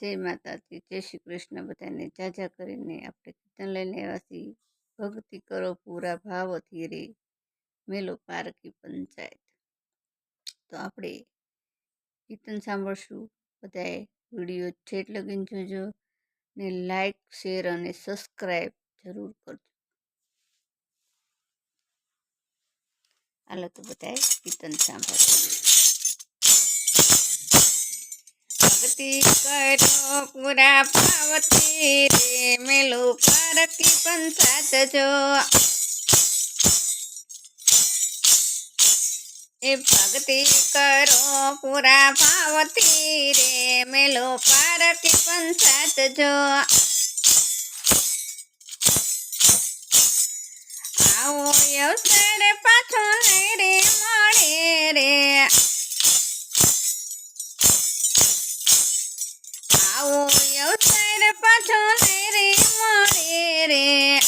જય માતાજી, જય શ્રી કૃષ્ણ બધાને. જાજા કરીને આપણે કીર્તન લઈને આવ્યા ભક્તિ કરો પૂરા ભાવથી રે, મેલો પારકી પંચાયત. તો આપણે કીર્તન સાંભળશું. બધાએ વીડિયો છેટ લગીને જોજો ને લાઈક, શેર અને સબસ્ક્રાઈબ જરૂર કરજો. હાલો તો બધાએ કીર્તન સાંભળજો ભક્તિ કરો પૂરા પાવતી રે મેલું પારકી પંચાત જો એ ભક્તિ કરો પૂરા ભાવતી રે મેલો પારકી પંચાત જો આવો અવસર પાછો નહીં રે મળે રે આવો અવસર પાછો રે મળે રે.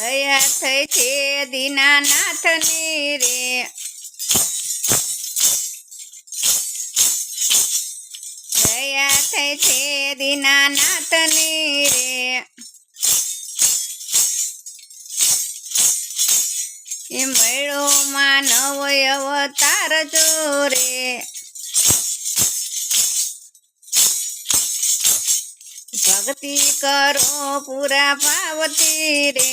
દયા થઈ છે દીનાનાથની રે. દયા થઈ છે દીનાનાથની રે. એ મેળો માં નવો અવતાર જો રે ભક્તિ કરો પૂરા પાવતી રે.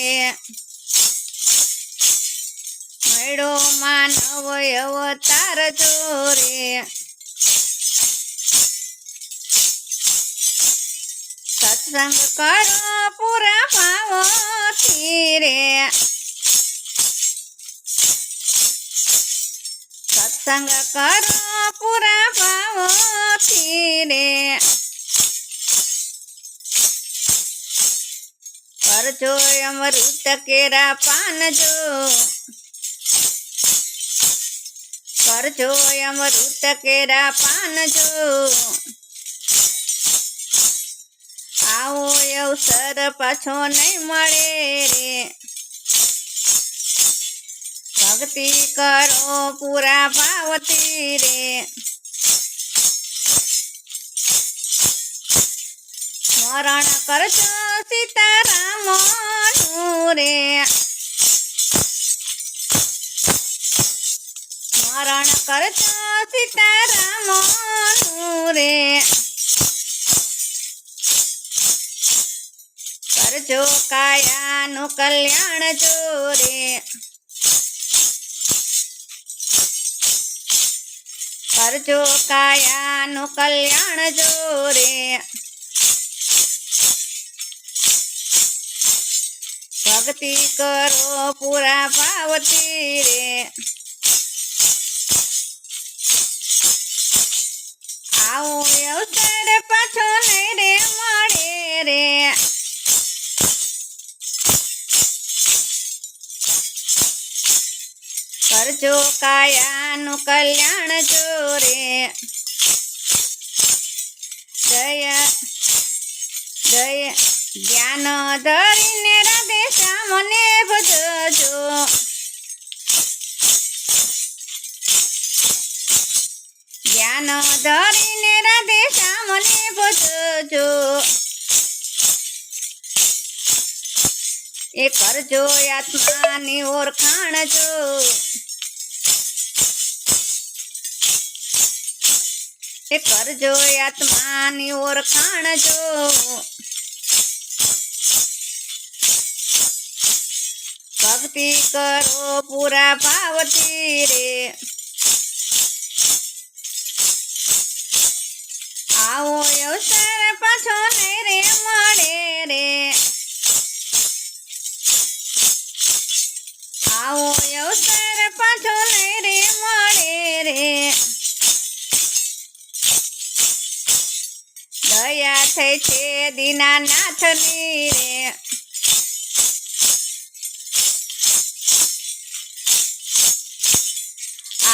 મેળો માનવ નવો અવતાર જો રે સત્સંગ કરો પૂરા પાવતી રે. સત્સંગ કરો પૂરા ભાવથી રે. કરજો અમૃત કેરા પાન જો. કરજો અમૃત કેરા પાન જો. આવો અવસર પાછો નહીં મળે રે. ભક્તિ કરો પૂરા ભાવતી રે. સ્મરણ કરજો સીતારામ રે. સ્મરણ કરજો સીતારામ રે. કરજો કાયાનું કલ્યાણ જો રે કરજો કાયાનું કલ્યાણ જો રે ભક્તિ કરો પૂરા ભાવતી રે. આવો અવસર પાછો નહીં રે મળે રે. કરજો કાયાનું કલ્યાણ જો રે જય જય જ્ઞાન ધરીને રાધે શ્યામને ભજજો જ્ઞાન ધરીને રાધે શ્યામને ભજજો એ કરજો આત્માની ઓળખાણ જો. કરજો આત્માની ઓળખાણજો ભક્તિ કરો પૂરા ભાવતી રે. આવો અવસર પાછો નહીં રે, મળે રે. આવો અવસર પાછો નહીં રે, મળે રે. દયા થઈ છે દીનાનાથની રે.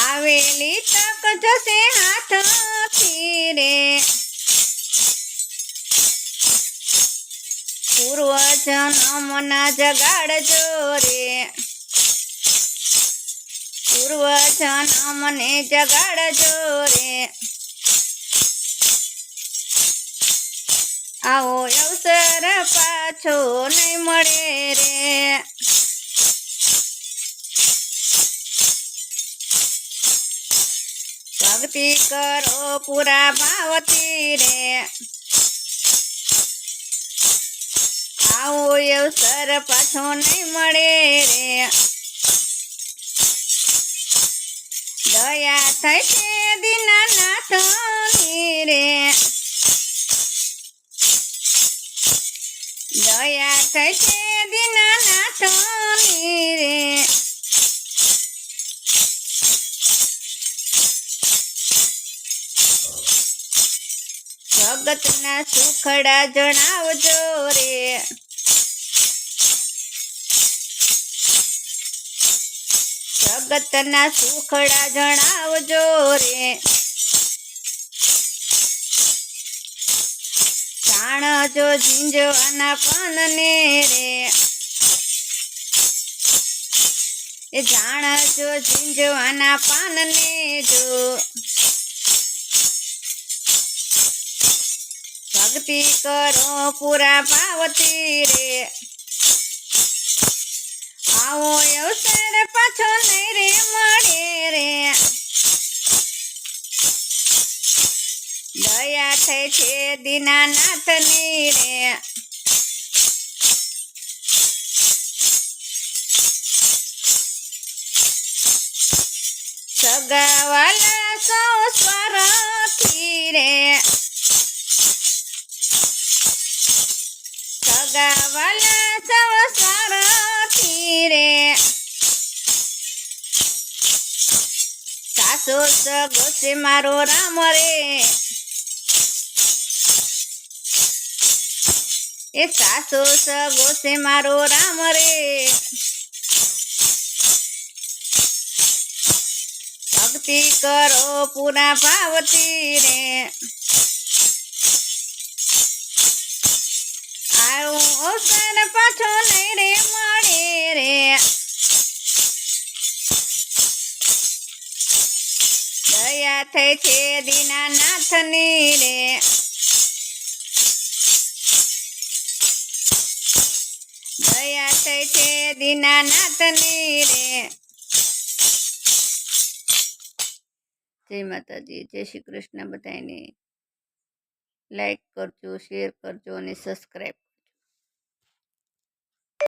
આવેલી તક જશે હાથથી રે. પૂર્વ જન્મના જગાડજો રે. પૂર્વ જન્મને જગાડજો રે. આવો અવસર પાછો નહીં મળે રે. ભક્તિ કરો પૂરા ભાવતી રે. આવો અવસર પાછો નહીં મળે રે. દયા છે દીનાનાથની રે. દયા છે દીનાનાથની રે. જગતના સુખડા જણાવજો રે. જગતના સુખડા જણાવજો રે. જાણજો ઝીંઝવાના પાનને રે. એ જાણજો ઝીંઝવાના પાનને જો. ભક્તિ કરો પૂરા ભાવતી રે. આવો અવસર પાછો નહીં રે, મળે રે. થઈ છે દીનાનાથની રે. સગાવાલા સૌ સ્વરથી રે. સગાવાલા સૌ સ્વરથી રે. સાસુ સગો છે મારો રામ રે. એ સાસુ સગો છે મારો રામ રે. ભક્તિ કરો પૂરા ભાવતી રે. આવું અવસર પાછો નહીં રે મળે રે. દયા થઈ છે દીનાનાથની રે. થઈ છે દીનાનાથની રે જય માતાજી, જય શ્રી કૃષ્ણ બધાને લાઈક કરજો શેર કરજો અને સબસ્ક્રાઈબ